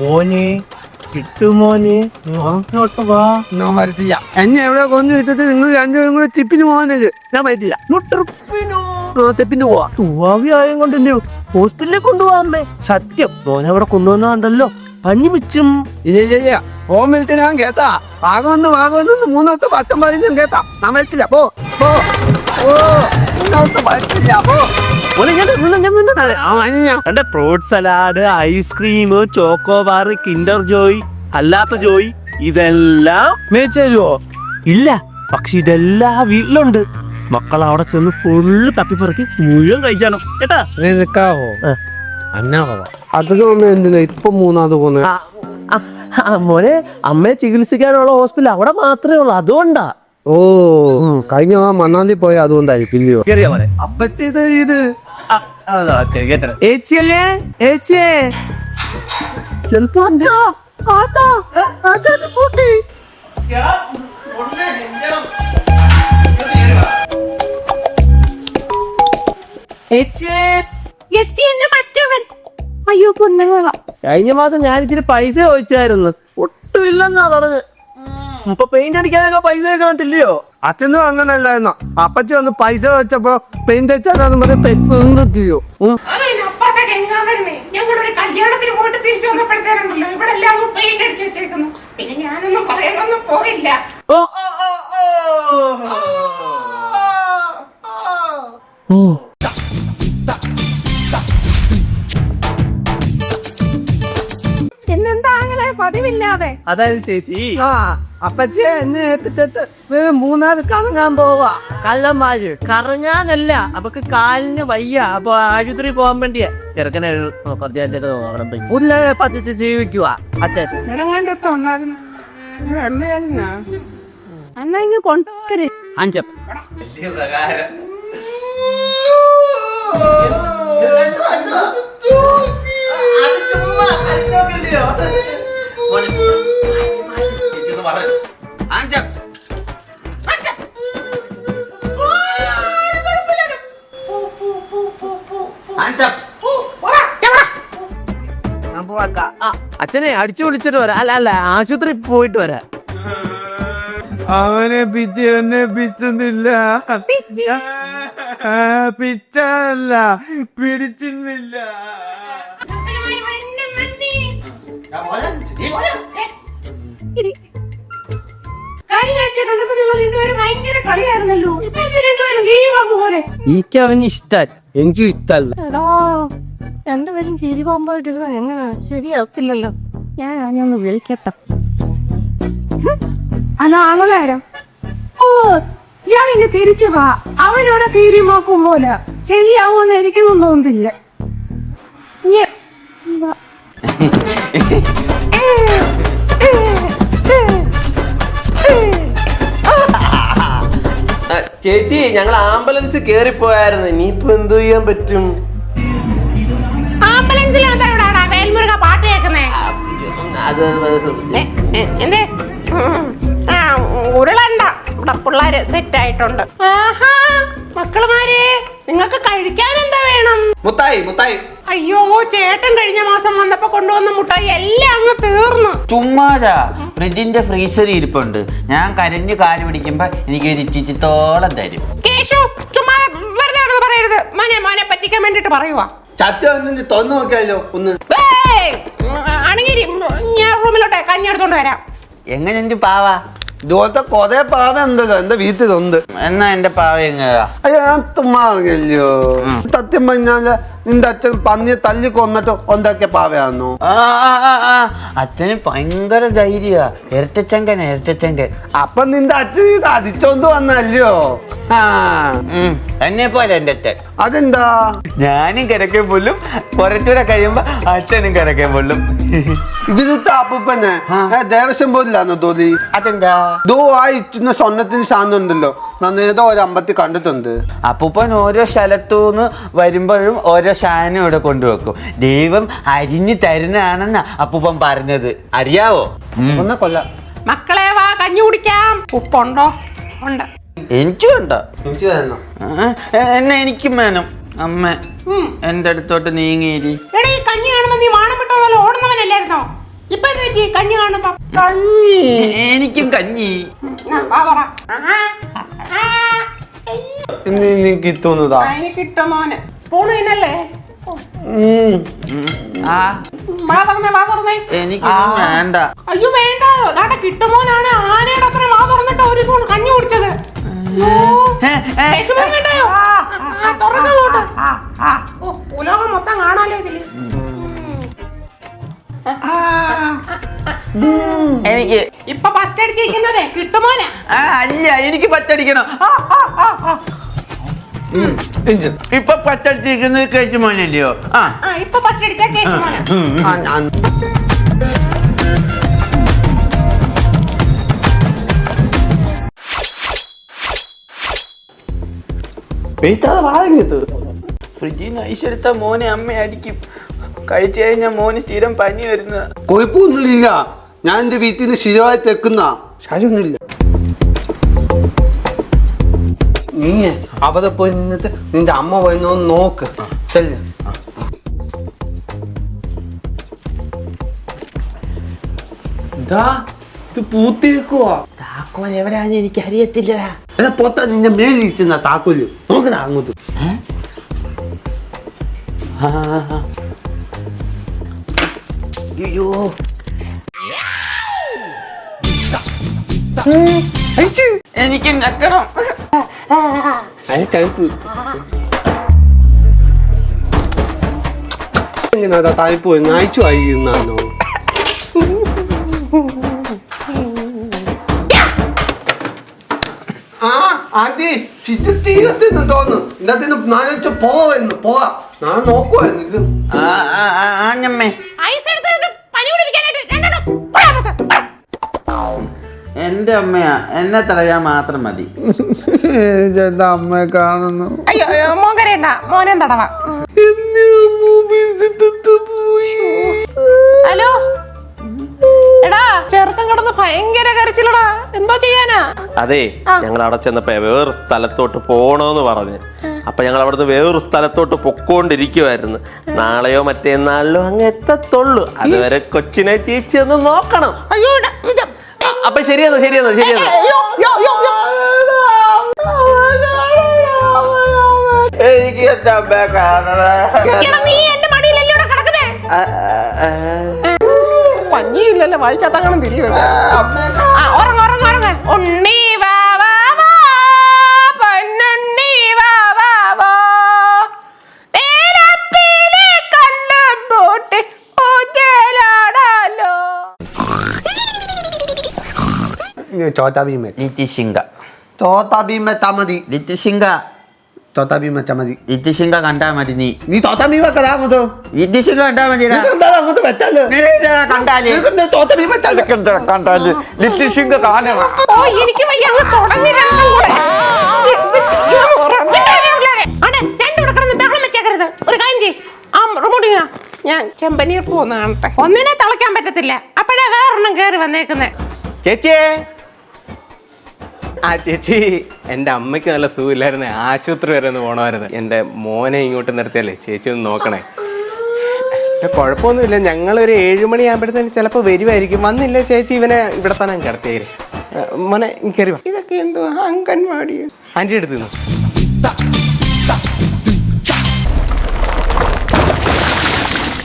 മോനെ കിട്ടുമോനെ? അങ്ങോട്ട് വാ. ഞാൻ വരത്തില്ല. എന്നെ എവിടെ കൊന്നു വെച്ചിട്ട് നിങ്ങൾ രണ്ടുപേരും കൂടെ തിപ്പിന് പോകുന്നത് ഞാൻ വരത്തില്ല. ട്രിപ്പിനോ? തെപ്പിന് പോവാ. ചൊവ്വാവിയായം കൊണ്ട് എന്നെ ഹോസ്പിറ്റലിൽ കൊണ്ടുപോകാമേ സത്യം മോനെ കൊണ്ടുവന്നാണ്ടല്ലോ പഞ്ഞി മിച്ചും ഇല്ല ഓം വിളിച്ച് ഞാൻ കേട്ടാ. ഭാഗമൊന്ന് ഭാഗമൊന്ന് മൂന്നാമത്തെ പത്തും പതിനും കേട്ടാ. ഞാൻ വരത്തില്ല. പോ പോ ഓ മൂന്നാമത്തെ വരത്തില്ല പോ. എന്റെ fruit salad ice cream choco bar Kinder Joy അല്ലാത്ത ജോയ് ഇതെല്ലാം മേച്ചോ ഇല്ല പക്ഷെ ഇതെല്ലാം വീട്ടിലുണ്ട്. മക്കൾ അവിടെ ചെന്ന് ഫുള്ള് തപ്പിപ്പറക്കി മുഴുവൻ കഴിച്ചാണോ. കേട്ടാ? അതൊക്കെ അമ്മ എന്തിനാ? ഇപ്പൊ മൂന്നാമത് പോകുന്നത് മോനെ അമ്മയെ ചികിത്സിക്കാനുള്ള ഹോസ്പിറ്റൽ അവിടെ മാത്രമേ ഉള്ളൂ. അതുകൊണ്ടാ. ഓ കഴിഞ്ഞ ആ മണ്ണാലി പോയ അതുകൊണ്ടായി പിന്നെയോ മോനെ. അപ്പച്ചി ഇത് ഇത് ഏച്ചിയല്ലേ? ഏച്ചിയേ? ചെലപ്പോ ഏച്ചിയേ? എത്തി എന്നെ മറ്റവൻ. അയ്യോ പൊന്നങ്ങളാ. കഴിഞ്ഞ മാസം ഞാൻ ഇച്ചിരി പൈസ ചോദിച്ചായിരുന്നു. ഒട്ടുമില്ലെന്നാ പറഞ്ഞത്. ഇപ്പൊ പെയിന്റ് അടിക്കാനൊക്കെ പൈസ കണ്ടില്ലയോ അച്ഛനും അങ്ങനല്ലായിരുന്നോ അപ്പച്ചി വന്ന് പൈസ വെച്ചപ്പോ പെയിന്റ് വെച്ചാന്ന് പറഞ്ഞ് കല്യാണത്തിന് പോയിട്ട് തിരിച്ചു വന്നപ്പോഴത്തേനുണ്ടല്ലോ ഇവിടെ എല്ലാം പെയിന്റ് അടിച്ചു വെച്ചേക്കുന്നു. പിന്നെ ഞാനൊന്നും പറയാനൊന്നും പോയില്ല. ഓ. പതിവില്ലാതെ അതായത് ചേച്ചി ആ. അപ്പച്ചി എന്നെ ഏത്തിട്ട് മൂന്നാൽ കറങ്ങാൻ പോവാ കള്ളന്മാര്. കറങ്ങാനല്ല അവക്ക് കാലിന് വയ്യ. അപ്പൊ ആശുപത്രി പോകാൻ വേണ്ടിയാ. ചെറുക്കനെ കുറച്ച് നേരത്തേക്ക് നോക്കണം പച്ചിച്ച് ജീവിക്കുക അച്ഛൻ. എന്നാ ഇങ്ങ് കൊണ്ടുപോകരുത് അഞ്ചം. അച്ഛനെ അടിച്ചു വിളിച്ചിട്ട് വരാം. അല്ല അല്ല ആശുപത്രി പോയിട്ട് വരാ. അവനെ പിച്ച് എന്നെ പിച്ചുന്നില്ല. പിച്ചല്ല പിടിച്ചില്ല എനിക്ക് അവന് ഇഷ്ട. എനിക്ക് ഇഷ്ടല്ല. രണ്ടുപേരും ചിരി പോകുമ്പോഴത്തേക്ക് എങ്ങനെ ശരിയാക്കില്ലല്ലോ ഞാൻ ഞാനൊന്ന് വിളിക്കട്ടെ. അവളാരം ഓ ഞാൻ ഇനി തിരിച്ചു പോ അവനോടെ തീരി നോക്കും പോലെ ശരിയാവുമെന്ന് എനിക്കൊന്നും തോന്നുന്നില്ല. ചേച്ചി ഞങ്ങൾ ആംബുലൻസ് കേറിപ്പോയായിരുന്നു. ഇനിയിപ്പോ എന്തു ചെയ്യാൻ പറ്റും? അത് എന്തേ? ആ ഉരുളണ്ട. ഇവിടെ പിള്ളേര് സെറ്റ് ആയിട്ടുണ്ട്. ആഹാ മക്കളുമാരെ നിങ്ങൾക്ക് കഴിക്കാൻ എന്താ വേണം? മുത്തായി മുത്തായി. അയ്യോ ചേട്ടൻ കഴിഞ്ഞ മാസം വന്നപ്പോ കൊണ്ടുവന്ന മുട്ടായി എല്ലാം അങ്ങ് തീർന്നു. ചുമ്മാതാ ഫ്രിഡ്ജിന്റെ ഫ്രീസറിൽ ഇരിപ്പുണ്ട്. ഞാൻ കരഞ്ഞു കാൽ പിടിക്കുമ്പോ എനിക്ക് ഒരു ചിച്ചിത്തോളം തരും. കേശു ചുമ്മാ വെറുതെ അവിടെ പറയരുത്. മോനെ മോനെ പറ്റിക്കാൻ വേണ്ടിട്ട് പറയുവാ. ചത്ത ഒന്ന് തൊന്നു നോക്കിയാലോ ഒന്ന്. റൂമിലോട്ടെ കഞ്ഞി എടുത്തോണ്ട് വരാം. എങ്ങനെ പാവാ പാവ? ഇതുപോലത്തെ കൊറേ പാവ എന്താ എന്റെ വീട്ടിലുണ്ട് എന്നാ എന്റെ പാവ എങ്ങനെയാ അയ്യോ ഞാൻ തുമ്മാ സത്യം പറഞ്ഞാൽ നിന്റെ അച്ഛൻ പന്നിയെ തല്ലി കൊന്നിട്ട് ഉണ്ടാക്കിയ പാവയാന്നു. അച്ഛന് ഭയങ്കര ധൈര്യ. ഇരട്ടച്ചങ്കൻ ഇരട്ടച്ചങ്കൻ. അപ്പൊ നിന്റെ അച്ഛൻ ഇത് അടിച്ചോണ്ട് വന്നല്ലയോ? എന്നെ പോലെ എന്റെ അച്ഛൻ. അതെന്താ? ഞാനും കിടക്കേ പൊല്ലും കുറച്ചുകൂടെ കഴിയുമ്പോ അച്ഛനും കിടക്കേ പൊല്ലും ഇവിടുത്തെ അപ്പൂപ്പനെ ദേവസ്വം പോലില്ലാന്നോ തോലി അതെന്താ? ദോ ആ ഇച്ചിന്ന സ്വർണത്തിന് ശാന്തം ഏതോ ഒരു അമ്പത്തി കണ്ടിട്ടുണ്ട്. അപ്പൂപ്പൻ ഓരോ സ്ഥലത്തുനിന്ന് വരുമ്പോഴും ഓരോ സാധനം ഇവിടെ കൊണ്ടുവെക്കും. ദൈവം അരിഞ്ഞു തരുന്നതാണെന്നാ അപ്പൂപ്പൻ പറഞ്ഞത്. അറിയാവോ? ഒന്ന് കൊല്ല. മക്കളെ വാ കഞ്ഞി കുടിക്കാം. ഉപ്പുണ്ടോ? ഉണ്ട്. എനിക്കും ഉണ്ടോ. എനിക്ക് എന്നാ എനിക്കും വേണം. അമ്മ എന്റെ അടുത്തോട്ട് നീങ്ങിയിരി എടാ ഈ കഞ്ഞി കാണുമ്പോ നീ വാണം വിട്ടോ പോലെ ഓടുന്നവനല്ലായിരുന്നോ? കഞ്ഞി എനിക്കും കഞ്ഞി. ആ, വാ കിട്ടുന്നതാ. അതിന് കിട്ടും മോനെ? സ്പൂണ് തിന്നല്ലേ? ആ. വാ തുറന്നേ വാ തുറന്നേ. എനിക്കൊന്നും വേണ്ട. അയ്യോ വേണ്ടായോ ദാണ്ട കിട്ടുമോനാണ് ആനയുടെ അത്ര വാ തുറന്നിട്ട് ഒരു സ്പൂൺ കഞ്ഞി കുടിച്ചത്. അയ്യോ. വിഷമം ആ, തുറന്നങ്ങോട്ട്. ഓ, ഉലോകം മൊത്തം കാണാലോ ഇതിൽ? എനിക്ക് ഇപ്പൊ ഫസ്റ്റ് അടിച്ചിരിക്കുന്നതേ കിട്ടുമോനാ ആ, അല്ല എനിക്ക് പറ്റടിക്കണം ആ, ആ, ആ, ആ. ഇഞ്ചി. ഇപ്പൊ പത്തടിച്ചിരിക്കുന്നത് കഴിച്ചു മോനല്ലയോ ആ. ആ ഇപ്പൊ ഫസ്റ്റ് അടിച്ച കേസ് മോനാ ആ, വാങ്ങിയത് ഫ്രിഡ്ജിൽ നിന്ന് ഐശെടുത്ത മോനെ അമ്മ അടിക്കും. കഴിച്ചു കഴിഞ്ഞാൽ മോന് സ്ഥിരം പനി വരുന്ന കുഴപ്പമൊന്നുമില്ല ഞാൻ എന്റെ വീട്ടിൽ നിന്ന് സ്ഥിരമായി തെക്കുന്ന. ശരിയൊന്നുമില്ല നീ അവിടെ പോയി നിന്നിട്ട് നിന്റെ അമ്മ പോയെന്നോ നോക്ക്. ചെല്ല്. ഇതാ പൂത്തേക്കുവാ. താക്കോൽ എവിടെയാന്ന് എനിക്ക് അറിയത്തില്ല എടാ പൊത്ത നിന്റെ മേലിരിക്കുന്ന താക്കോൽ. നോക്കണ അങ്ങോട്ട്. അയ്യോ. എനിക്ക് തണുപ്പ്. എങ്ങനെയാ തണുപ്പ് പോയി അയച്ചു വായിക്കുന്നാണോ ആ ആന്റി ഇത് തീരത്തിന്ന് തോന്നുന്നു. ഇന്നത്തിന് നാലഞ്ച് പോവായിരുന്നു. പോവാ. ഞാൻ നോക്കുവായിരുന്നു ഇത്. ആ, ആ, ആ, ആഞ്ഞമ്മേ. ഐസ് എടുത്ത് പനി പിടിപ്പിക്കാനായിട്ട് രണ്ടെണ്ണം പോടാ. എന്റെ അമ്മയാ എന്നെ തടയാൻ മാത്രം മതി. അമ്മയെ കാണുന്നു. അയ്യോ അയ്യോ, മോൻ കരയണ്ട. മോനെ തടവാ. ഹലോ? എടാ ചെറുക്കൻ കിടന്ന് ഭയങ്കര കരച്ചിലടാ. എന്തോ ചെയ്യാനാ? അതെ ഞങ്ങൾ അവിടെ ചെന്നപ്പോ വേറൊരു സ്ഥലത്തോട്ട് പോണോന്ന് പറഞ്ഞ്. അപ്പൊ ഞങ്ങൾ അവിടുന്ന് വേറൊരു സ്ഥലത്തോട്ട് പൊക്കോണ്ടിരിക്കുവായിരുന്നു. നാളെയോ മറ്റേന്നാളിലോ അങ്ങ് എത്തത്തുള്ളൂ. അതുവരെ കൊച്ചിനെ ചേച്ചി ഒന്ന് നോക്കണം. അയ്യോ ഇടാ. അ- അപ്പൊ ശരിയെന്നാ ശരിയെന്നാ ശരിയെന്നാ. അയ്യോ, ആ, ആ, ആ. പഞ്ഞിയില്ലല്ലോ വായിക്കാത്തങ്ങനെ ആ ഉറങ്ങ ഉറങ്ങ ഉറങ്ങ. ഉണ്ണി വാ വാ വാ. പൊന്നുണ്ണി വാ വാ വാ. തേരപ്പീലി കണ്ണും പൂട്ടി ഊഞ്ഞാലാടാലോ ചോട്ടാ ഭീമ ലിറ്റിശിങ്ക തോത്താ ഭീമ തമതി മതി. ലിറ്റിശിങ്ക തോത്താ ഭീമ വെച്ചാ മതി ലിറ്റിശിങ്ക കണ്ടാ മതി നീ. നീ തോത്താ വെക്കതാ അങ്ങോട്ട് ലിറ്റിശിങ്ക കണ്ടാ മതി എന്താ അങ്ങോട്ട് വെച്ചാൽ കണ്ടാൽ വെച്ചാൽ കണ്ടാൽ കാണണം. ഓ എനിക്ക് വയ്യ. തുടങ്ങി രണ്ടും കൂടെ. ഒരു കാര്യം ചെയ്യ്. ആ റിമോട്ടിങ്ങ ഞാൻ ചെമ്പനീർ പോകുന്ന കാണട്ടെ ഒന്നിനെ തളയ്ക്കാൻ പറ്റത്തില്ല. അപ്പോഴേ വേറൊരെണ്ണം കേറി വന്നേക്കുന്നേ. ചേച്ചിയേ ആ ചേച്ചി എന്റെ അമ്മയ്ക്ക് നല്ല സുഖമില്ലായിരുന്നു. ആശുപത്രി വരെ ഒന്ന് പോകണമായിരുന്നു എന്റെ മോനെ ഇങ്ങോട്ട് നിർത്തിയല്ലേ ചേച്ചി ഒന്ന് നോക്കണേ. കുഴപ്പമൊന്നുമില്ല. ഞങ്ങളൊരു ഏഴുമണി ആകുമ്പോഴത്തേന് ചിലപ്പോൾ വരുമായിരിക്കും വന്നില്ല ചേച്ചി ഇവനെ ഇവിടെ തന്നെ കിടത്തിയേര് മോനെ കയറി ഇതൊക്കെ എന്തോ അങ്കൻവാടി ആന്റി എടുത്തു